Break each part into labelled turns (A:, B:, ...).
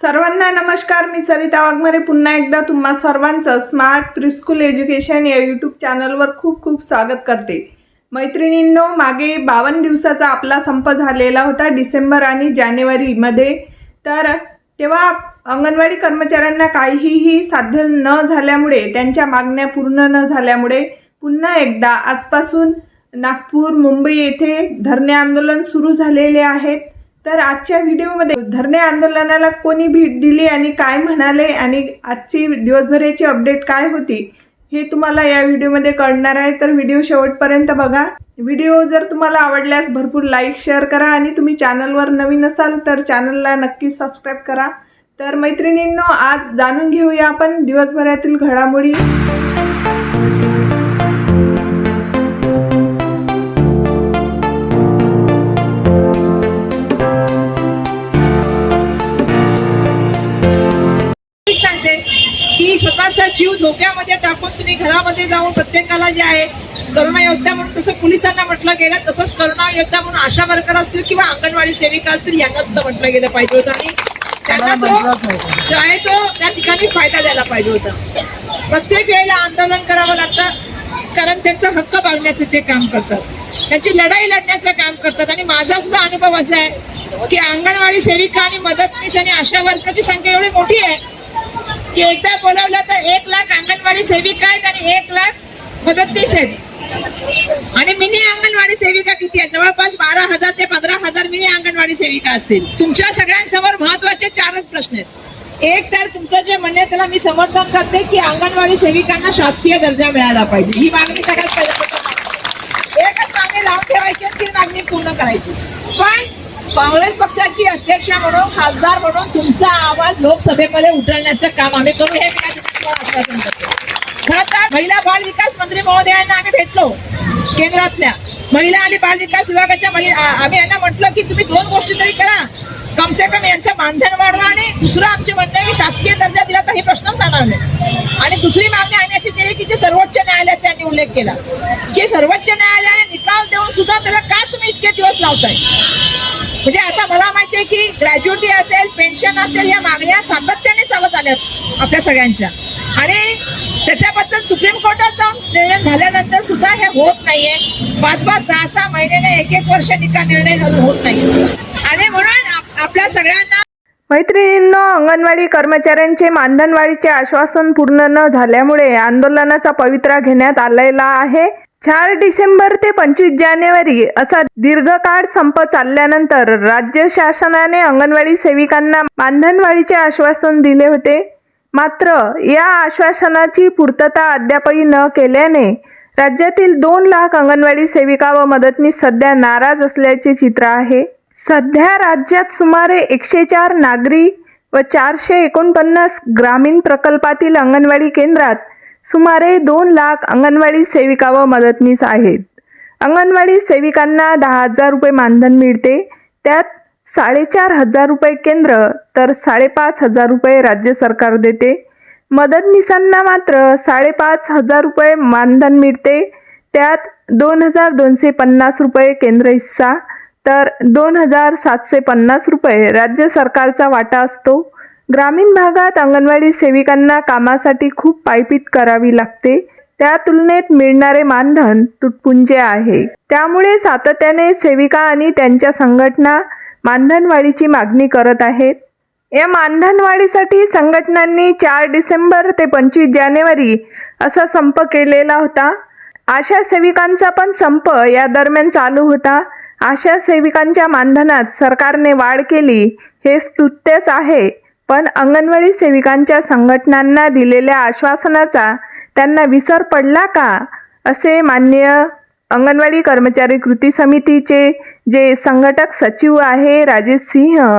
A: सर्वांना नमस्कार मी सरिता वाघमारे. पुन्हा एकदा तुम्हा सर्वांचं स्मार्ट प्रिस्कूल एज्युकेशन या यूट्यूब चॅनलवर खूप खूप स्वागत करते. मैत्रिणींनो मागे बावन्न दिवसाचा आपला संप झालेला होता डिसेंबर आणि जानेवारीमध्ये तर तेव्हा अंगणवाडी कर्मचाऱ्यांना काहीही साध्य न झाल्यामुळे त्यांच्या मागण्या पूर्ण न झाल्यामुळे पुन्हा एकदा आजपासून नागपूर मुंबई येथे धरणे आंदोलन सुरू झालेले आहेत. तर आजच्या व्हिडिओमध्ये धरणे आंदोलनाला कोणी भेट दिली आणि काय म्हणाले आणि आजची दिवसभराची अपडेट काय होती हे तुम्हाला या व्हिडिओमध्ये कळणार आहे. तर व्हिडिओ शेवटपर्यंत बघा. व्हिडिओ जर तुम्हाला आवडल्यास भरपूर लाईक शेअर करा आणि तुम्ही चॅनलवर नवीन असाल तर चॅनलला नक्की सबस्क्राईब करा. तर मैत्रिणींनो आज जाणून घेऊया आपण दिवसभरातील घडामोडी.
B: जीव धोक्यामध्ये टाकून तुम्ही घरामध्ये जाऊन प्रत्येकाला जे आहे करोना योद्धा म्हणून तसं पोलिसांना म्हटलं गेलं तसंच करोना योद्धा म्हणून आशा वर्कर असतील किंवा अंगणवाडी सेविका असतील यांना सुद्धा म्हटलं गेलं पाहिजे होतं. आणि त्यांना तो जो आहे तो त्या ठिकाणी फायदा द्यायला पाहिजे होता. प्रत्येक वेळेला आंदोलन करावं लागतं कारण त्यांचा हक्क मागण्याचं ते काम करतात. त्यांची लढाई लढण्याचं काम करतात. आणि माझा सुद्धा अनुभव असा आहे की अंगणवाडी सेविका आणि मदतनीस आणि आशा वर्करची संख्या एवढी मोठी आहे की एकदा बोलवलं तर एक लाख अंगणवाडी सेविका आहेत आणि एक लाख मदतनीस आहेत. आणि मिनी अंगणवाडी सेविका किती आहेत? जवळपास बारा हजार ते पंधरा हजार मिनी अंगणवाडी सेविका असतील. तुमच्या सगळ्यांसमोर महत्त्वाचे चारच प्रश्न आहेत. एक तर तुमचं जे म्हणणे त्याला मी समर्थन करते की अंगणवाडी सेविकांना शासकीय दर्जा मिळाला पाहिजे. ही मागणी सगळ्यात पहिल्या एकच मागणी लावून ठेवायची ती मागणी पूर्ण करायची. पण काँग्रेस पक्षाची अध्यक्ष म्हणून खासदार म्हणून तुमचा आवाज लोकसभेमध्ये उतरण्याचं काम आम्ही करू हे आश्वासन खरं तर महिला बाल विकास मंत्री महोदयांना आम्ही भेटलो केंद्रातल्या. महिला आणि बाल विकास विभागाच्या महिला आम्ही यांना म्हटलं की तुम्ही दोन गोष्टी तरी करा. कमसे कम यांचं मानधन वाढवा आणि दुसरं आमचे म्हणणं आहे की शासकीय दर्जा दिला तर हे प्रश्नच जाणार नाही. आणि दुसरी मागणी आम्ही अशी केली की जे सर्वोच्च न्यायालयाचा यांनी उल्लेख केला. की सर्वोच्च न्यायालयाने निकाल देऊन सुद्धा त्याला का तुम्ही इतके दिवस लावताय? म्हणजे आता मला माहितीये की ग्रॅज्युटी असेल पेन्शन असेल या मागण्या सातत्याने चालत आल्यात आपल्या सगळ्यांच्या. आणि त्याच्याबद्दल सुप्रीम कोर्टात जाऊन निर्णय झाल्यानंतर सुद्धा हे होत नाहीये. पाच पाच सहा सहा महिन्याने एक एक वर्ष निकाल निर्णय होत नाही. आणि म्हणून आपल्या सगळ्यांना
A: मैत्रिणींनो अंगणवाडी कर्मचाऱ्यांचे मानधनवाढीचे आश्वासन पूर्ण न झाल्यामुळे आंदोलनाचा पवित्रा घेण्यात आलेला आहे. चार डिसेंबर ते पंचवीस जानेवारी असा दीर्घकाळ संप चालल्यानंतर राज्य शासनाने अंगणवाडी सेविकांना मानधनवाढीचे आश्वासन दिले होते. मात्र या आश्वासनाची पूर्तता अद्यापही न केल्याने राज्यातील दोन लाख अंगणवाडी सेविका व मदतनीस सध्या नाराज असल्याचे चित्र आहे. सध्या राज्यात सुमारे एकशे चार नागरी व चारशे एकोणपन्नास ग्रामीण प्रकल्पातील अंगणवाडी केंद्रात सुमारे दोन लाख अंगणवाडी सेविका व मदतनीस आहेत. अंगणवाडी सेविकांना दहा हजार रुपये मानधन मिळते. त्यात साडेचार हजार रुपये केंद्र तर साडेपाच हजार रुपये राज्य सरकार देते. मदतनीसांना मात्र साडेपाच हजार रुपये मानधन मिळते. त्यात दोन हजार दोनशे पन्नास रुपये केंद्र हिस्सा तर दोन हजार सातशे पन्नास रुपये राज्य सरकारचा वाटा असतो. ग्रामीण भागात अंगणवाडी सेविकांना कामासाठी खूप पायपीट करावी लागते. त्या तुलनेत मिळणारे मानधन तुटपुंजे आहे. त्यामुळे सातत्याने सेविका आणि त्यांच्या संघटना मानधनवाढीची मागणी करत आहेत. या मानधनवाढीसाठी संघटनांनी चार डिसेंबर ते पंचवीस जानेवारी असा संप केलेला होता. आशा सेविकांचा पण संप या दरम्यान चालू होता. आशा सेविकांच्या मानधनात सरकारने वाढ केली हे स्तुत्यच आहे. पण अंगणवाडी सेविकांच्या संघटनांना दिलेल्या आश्वासनाचा त्यांना विसर पडला का? असे मान्य अंगणवाडी कर्मचारी कृती समितीचे जे संघटक सचिव आहे राजेश सिंह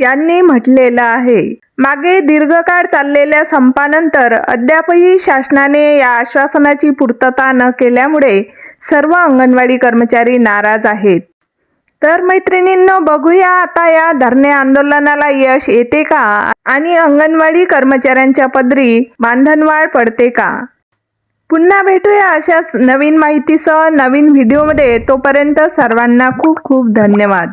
A: यांनी म्हटलेलं आहे. मागे दीर्घकाळ चाललेल्या संपानंतर अद्यापही शासनाने या आश्वासनाची पूर्तता न केल्यामुळे सर्व अंगणवाडी कर्मचारी नाराज आहेत. तर मैत्रिणींनो बघूया आता या धरणे आंदोलनाला यश येते का? आणि अंगणवाडी कर्मचाऱ्यांच्या पदरी मानधनवाढ पडते का? पुन्हा भेटूया अशाच नवीन माहितीसह नवीन व्हिडिओमध्ये. तोपर्यंत सर्वांना खूप खूप धन्यवाद.